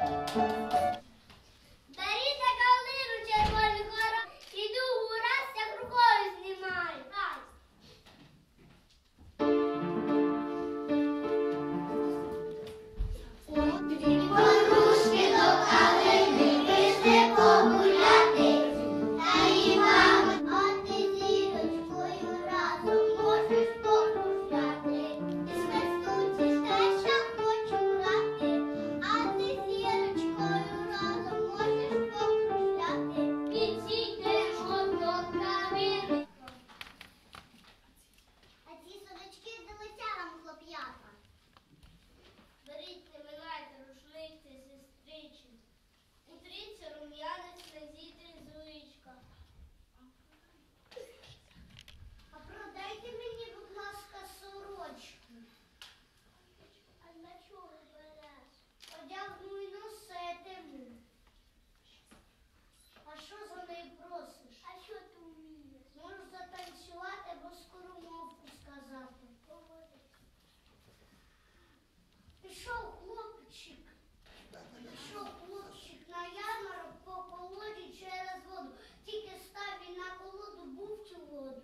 Música Пішов хлопчик, пішов хлопчик на ярмарок по колоді через воду. Тільки став він на колоду, був цю воду.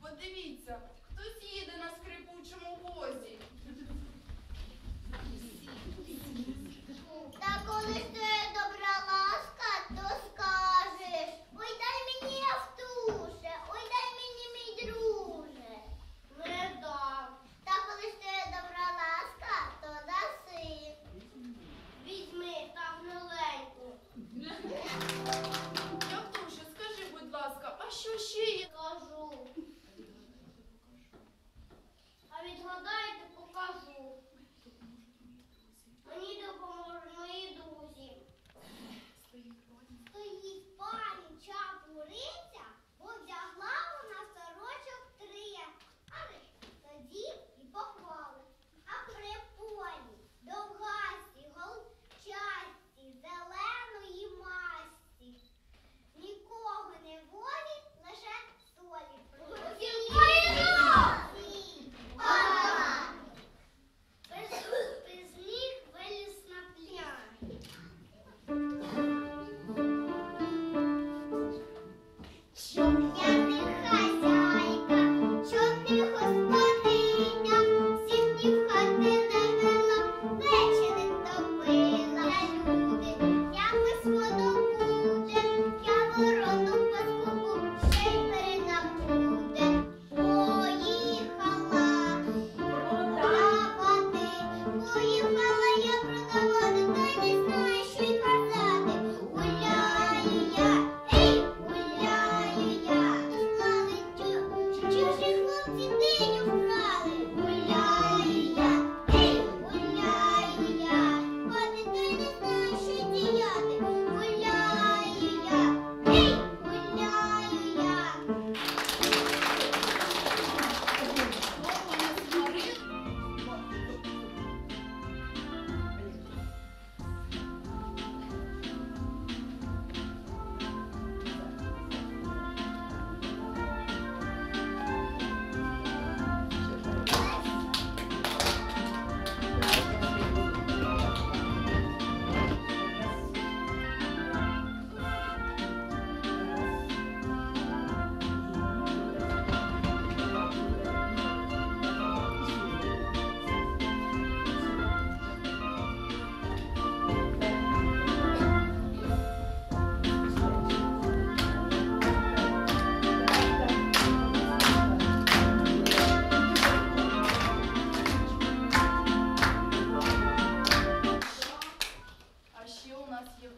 Подивіться,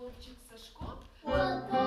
хлопчик Сашко.